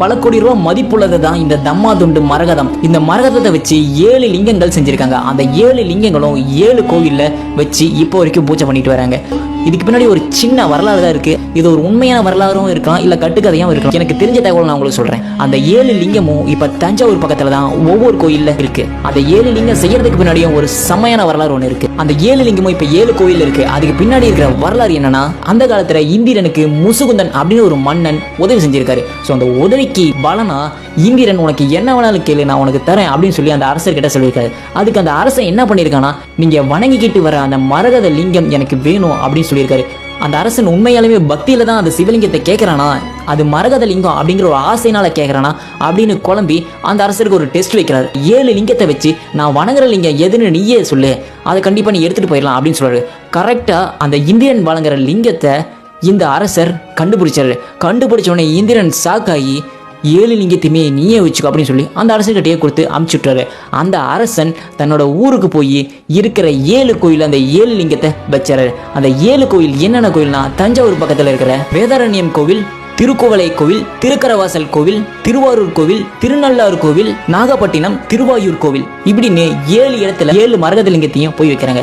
பல கோடி ரூபாய் மதிப்புள்ளது தான் இந்த தம்மா துண்டு மரகதம். இந்த மரகதத்தை வச்சு ஏழு லிங்கங்கள் செஞ்சிருக்காங்க. அந்த ஏழு லிங்கங்களும் ஏழு கோவில்ல வச்சு இப்போ வரைக்கும் பூஜை பண்ணிட்டு வராங்க. இதுக்கு பின்னாடி ஒரு சின்ன வரலாறு தான் இருக்கு. இது ஒரு உண்மையான வரலாறும் இருக்கலாம் இல்ல கட்டுக்கதையும் இருக்கலாம். எனக்கு தெரிஞ்ச தகவல் நான் உங்களுக்கு சொல்றேன். அந்த ஏழு லிங்கமும் இப்ப தஞ்சாவூர் பக்கத்துல தான் ஒவ்வொரு கோயில்ல இருக்கு. அந்த ஏழு லிங்கம் செய்யறதுக்கு பின்னாடியும் ஒரு செம்மையான வரலாறு ஒன்று இருக்கு. அந்த ஏழு லிங்கமும் இப்ப ஏழு கோயில் இருக்கு. அதுக்கு பின்னாடி இருக்கிற வரலாறு என்னன்னா அந்த காலத்துல இந்திரனுக்கு முசுகுந்தன் அப்படின்னு ஒரு மன்னன் உதவி செஞ்சிருக்காரு. ஸோ அந்த உதவிக்கு பலனா இந்திரன் உனக்கு என்ன வேணாலும் கேளு நான் உனக்கு தரேன் அப்படின்னு சொல்லி அந்த அரசர்கிட்ட சொல்லியிருக்காரு. அதுக்கு அந்த அரசன் என்ன பண்ணியிருக்கானா நீங்க வணங்கிக்கிட்டு வர அந்த மரகத லிங்கம் எனக்கு வேணும் அப்படின்னு சொல்லியிருக்காரு. அந்த அரசன் உண்மையாலுமே பக்தியில தான் அந்த சிவலிங்கத்தை கேட்கறானா அது மரகத லிங்கம் அப்படிங்கிற ஒரு ஆசைனால கேட்கறானா அப்படின்னு குழம்பி அந்த அரசருக்கு ஒரு டெஸ்ட் வைக்கிறாரு. ஏழு லிங்கத்தை வச்சு நான் வணங்குற லிங்கம் எதுன்னு நீயே சொல்லு. அதை கண்டிப்பா நீ எடுத்துட்டு போயிடலாம் அப்படின்னு சொல்றாரு. கரெக்டா அந்த இந்தியன் வழங்குற லிங்கத்தை இந்த அரசர் கண்டுபிடிச்சாரு. கண்டுபிடிச்ச உடனே இந்திரன் சாக்காகி ஏழு லிங்கத்தையுமே நீயே வச்சுக்கோ அப்படின்னு சொல்லி அந்த அரசர்கிட்டயே கொடுத்து அமுச்சு அந்த அரசன் தன்னோட ஊருக்கு போய் இருக்கிற ஏழு கோயில் அந்த ஏழு லிங்கத்தை வச்சாரு. அந்த ஏழு கோயில் என்னென்ன கோயில்னா தஞ்சாவூர் பக்கத்தில் இருக்கிற வேதாரண்யம் கோவில் திருக்கோவலை கோவில் திருக்கரவாசல் கோவில் திருவாரூர் கோவில் திருநள்ளாறு கோவில் நாகப்பட்டினம் திருவாயூர் கோவில். இப்படின்னு ஏழு இடத்துல ஏழு மரகத லிங்கத்தையும் போய் வைக்கிறாங்க.